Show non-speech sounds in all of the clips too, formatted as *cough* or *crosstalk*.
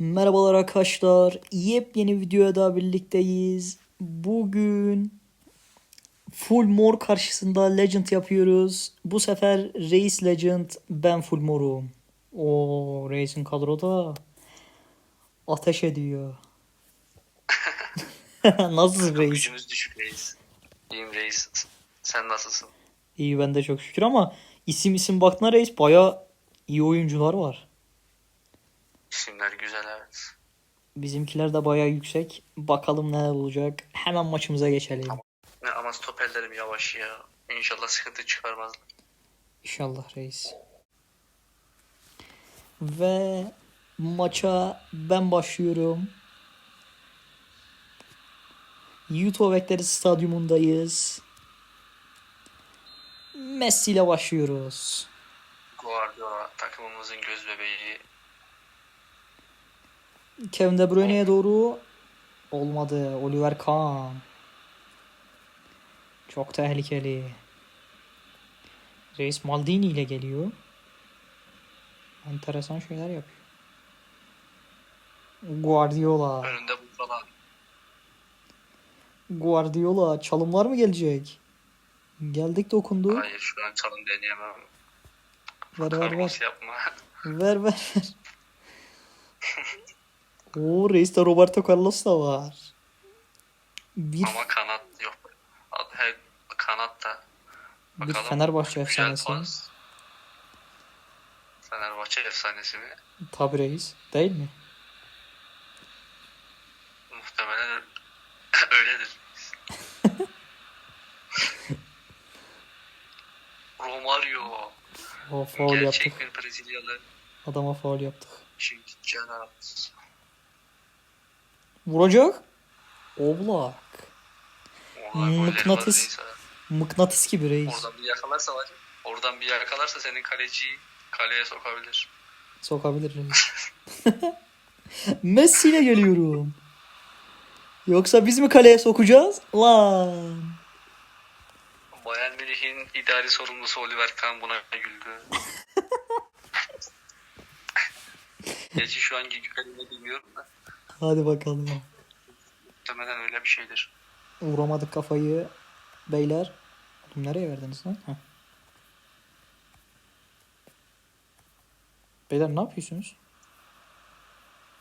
Merhabalar arkadaşlar. Yepyeni videoya daha birlikteyiz. Bugün Full Mor karşısında Legend yapıyoruz. Bu sefer Reis Legend, ben Full Mor'um. O Reis'in kadroda ateş ediyor. *laughs* Nasılsın Reis? Gücümüz düşük reis. İyiyim reis. Sen nasılsın? İyi ben de çok şükür ama isim isim baktığına Reis baya iyi oyuncular var. İsimler güzel evet. Bizimkiler de baya yüksek. Bakalım neler olacak. Hemen maçımıza geçelim. Ne ama stoperlerim yavaş ya. İnşallah sıkıntı çıkarmaz. İnşallah reis. Ve maça ben başlıyorum. YouTube Bekleriz Stadyumundayız. Messi ile başlıyoruz. Guardiola takımımızın göz bebeği. Kevin De Bruyne'ye doğru olmadı. Oliver Kahn. Çok tehlikeli. Reis Maldini ile geliyor. Enteresan şeyler yapıyor. Guardiola. Önünde bu falan. Guardiola. Çalımlar mı gelecek? Geldik dokundu. Hayır şu an çalım deneyemem. Ver ver ver. Yapma. Ver ver ver. Oo reiste Roberto Carlos da var. Bir, ama kanat yok. He, kanat da. bir Bakalım. Fenerbahçe Güzel efsanesi. pas. Fenerbahçe efsanesi mi? Tabi reis. Değil mi? Muhtemelen *laughs* öyledir. *laughs* Romario. O faul Gerçek yaptık. bir Brezilyalı. Adama faul yaptık. Şimdi Cenab. Vuracak. Oblak. Mıknatıs. Mıknatıs gibi reis. Oradan bir yakalarsa var. Oradan bir yakalarsa senin kaleciyi kaleye sokabilir. Sokabilir reis. *laughs* Messi ile geliyorum. Yoksa biz mi kaleye sokacağız? Lan. Bayern Münih'in idari sorumlusu Oliver Kahn buna güldü. *laughs* Gerçi şu anki kalemi bilmiyorum da. Hadi bakalım. Muhtemelen öyle bir şeydir. Vuramadık kafayı. Beyler. Oğlum nereye verdiniz lan? Heh. Beyler ne yapıyorsunuz?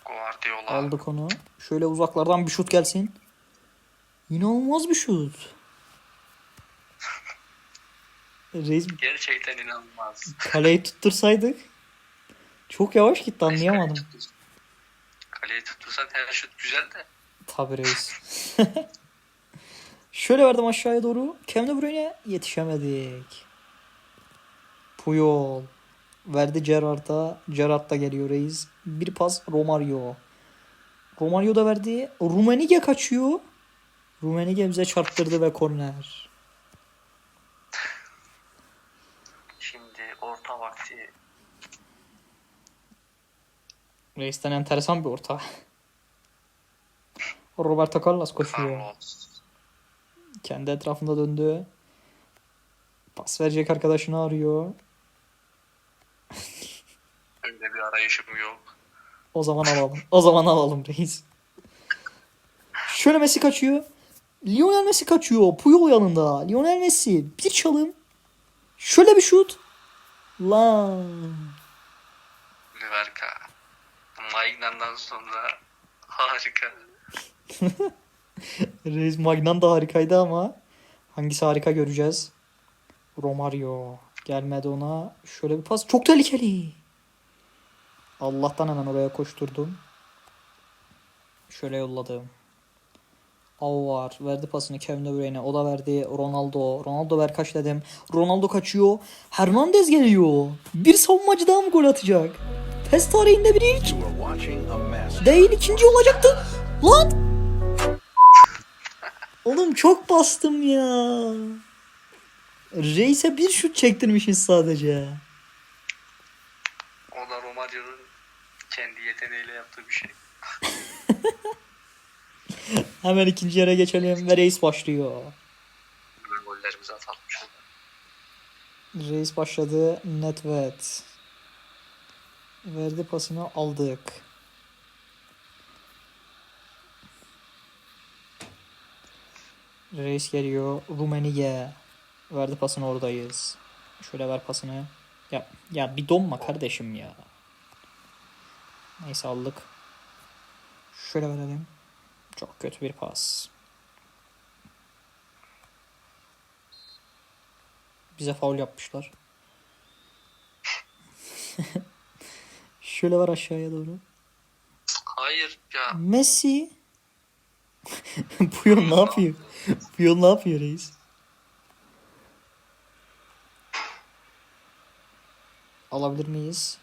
Guardiola. Aldık onu. Şöyle uzaklardan bir şut gelsin. İnanılmaz bir şut. *laughs* Reis Gerçekten inanılmaz. kaleyi tuttursaydık. Çok yavaş gitti anlayamadım. Kaleyi tuttursan- her şut güzel de. Tabi reis. *laughs* Şöyle verdim aşağıya doğru. Kevin De Bruyne yetişemedik. Puyol. Verdi Gerrard'a. Gerrard da geliyor reis. Bir pas Romario. Romario da verdi. Rumenige kaçıyor. Rumenige bize çarptırdı ve korner. Şimdi orta vakti Reis'ten enteresan bir orta. *laughs* Roberto Carlos koşuyor. Kendi etrafında döndü. Pas verecek arkadaşını arıyor. *laughs* Öyle bir arayışım yok. O zaman alalım. O zaman alalım reis. Şöyle Messi kaçıyor. Lionel Messi kaçıyor. Puyol yanında. Lionel Messi. Bir çalım. Şöyle bir şut. Lan. Oliver Kahn. Magnan'dan sonra harika. *laughs* Reis Magnan da harikaydı ama hangisi harika göreceğiz. Romario gelmedi ona. Şöyle bir pas. Çok tehlikeli. Allah'tan hemen oraya koşturdum. Şöyle yolladım. Avar verdi pasını Kevin De Bruyne. O da verdi Ronaldo. Ronaldo ver kaç dedim. Ronaldo kaçıyor. Hernandez geliyor. Bir savunmacı daha mı gol atacak? PES tarihinde bir ilk. Değil ikinci olacaktı. Lan! Oğlum çok bastım ya. Reis'e bir şut çektirmişiz sadece. O da Romario'nun kendi yeteneğiyle yaptığı bir şey. *laughs* Hemen ikinci yere geçelim ve Reis başlıyor. Gollerimizi atalım şurada. Reis başladı. Netvet. Verdi pasını aldık. Reis geliyor. Rumeniye. Verdi pasını oradayız. Şöyle ver pasını. Ya, ya bir donma kardeşim ya. Neyse aldık. Şöyle verelim. Çok kötü bir pas. Bize faul yapmışlar. Şöyle var aşağıya doğru. Hayır ya. Messi. *laughs* Bu yol ne yapıyor? Bu yol ne yapıyor reis? Alabilir miyiz?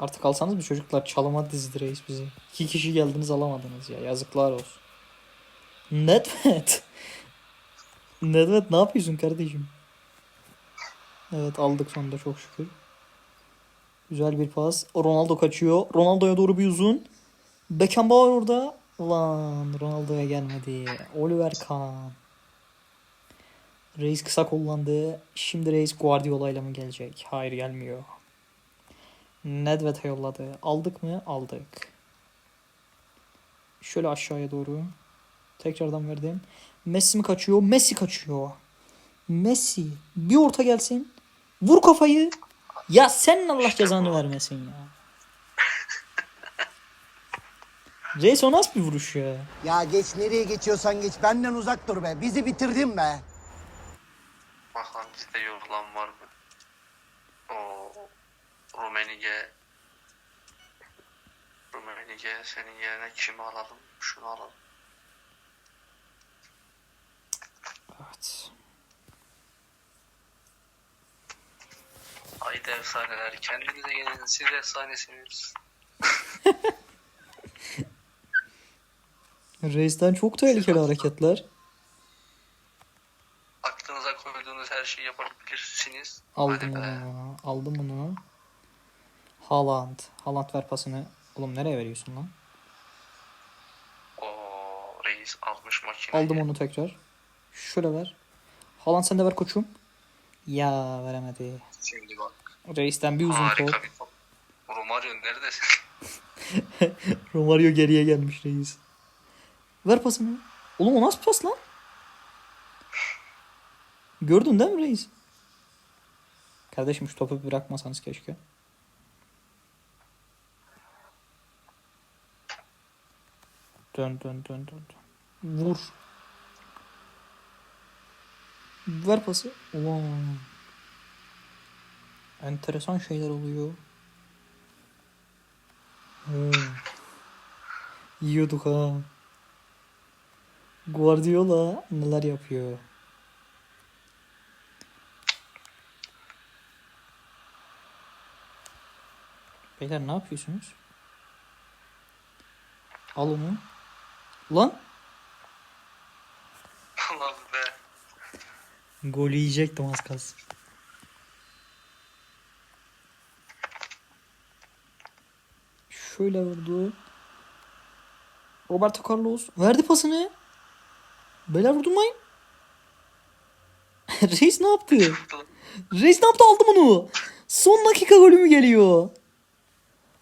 Artık alsanız mı çocuklar? Çalıma dizdi reis bizi. İki kişi geldiniz alamadınız ya. Yazıklar olsun. Nedved. Nedved ne yapıyorsun kardeşim? Evet aldık sonunda çok şükür. Güzel bir pas. Ronaldo kaçıyor. Ronaldo'ya doğru bir uzun. Beckenbauer orada. Ulan Ronaldo'ya gelmedi. Oliver Kahn. Reis kısa kullandı. Şimdi Reis Guardiola ile mi gelecek? Hayır gelmiyor. Nedved'e yolladı. Aldık mı? Aldık. Şöyle aşağıya doğru. Tekrardan verdim. Messi mi kaçıyor? Messi kaçıyor. Messi. Bir orta gelsin. Vur kafayı. Ya senin Allah cezanı vermesin ya. Reis o nasıl bir vuruş ya? Ya geç nereye geçiyorsan geç benden uzak dur be. Bizi bitirdin be. Bakalım bizde yorulan var mı? O Rumenige Rumenige senin yerine kimi alalım? Şunu alalım. Haydi efsaneler. Kendinize gelin. Siz efsanesiniz. *laughs* Reis'ten çok tehlikeli hareketler. Aklınıza koyduğunuz her şeyi yapabilirsiniz. Aldım onu. Aldım onu. Haaland. Haaland ver pasını. Oğlum nereye veriyorsun lan? O reis almış makineyi. Aldım onu tekrar. Şöyle ver. Haaland sen de ver koçum. Ya veremedi. Şimdi bak. Reis'ten bir uzun top. Harika bir top. Romario neredesin? *laughs* Romario geriye gelmiş reis. Ver pasını. Oğlum o nasıl pas lan? Gördün değil mi reis? Kardeşim şu topu bırakmasanız keşke. Dön dön dön dön. dön. Vur. Ver pası. Ulan. Enteresan şeyler oluyor. Hmm. Yiyorduk ha. Guardiola neler yapıyor? Beyler ne yapıyorsunuz? Al onu. Lan Allah be. Gol yiyecektim az kalsın. Şöyle vurdu. Roberto Carlos verdi pasını. Beyler vurdurmayın. *laughs* Reis ne yaptı? Reis ne yaptı aldı bunu. Son dakika golü mü geliyor?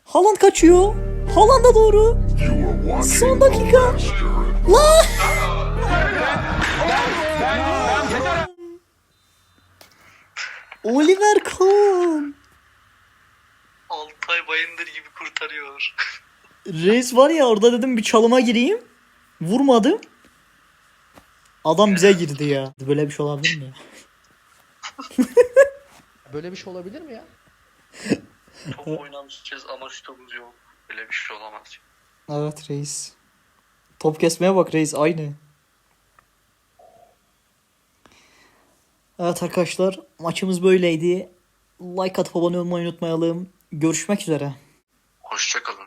Haaland kaçıyor. Haaland'a doğru. Son dakika. La! Oliver Kahn. Altay Bayındır gibi kurtarıyor. *laughs* Reis var ya orada dedim bir çalıma gireyim. Vurmadım. Adam bize girdi ya. Böyle bir şey olabilir mi? *laughs* Böyle bir şey olabilir mi ya? Top *laughs* oynamışız ama şutumuz yok. Böyle bir şey olamaz. Evet reis. Top kesmeye bak reis aynı. Evet arkadaşlar maçımız böyleydi. Like atıp abone olmayı unutmayalım. Görüşmek üzere. Hoşçakalın.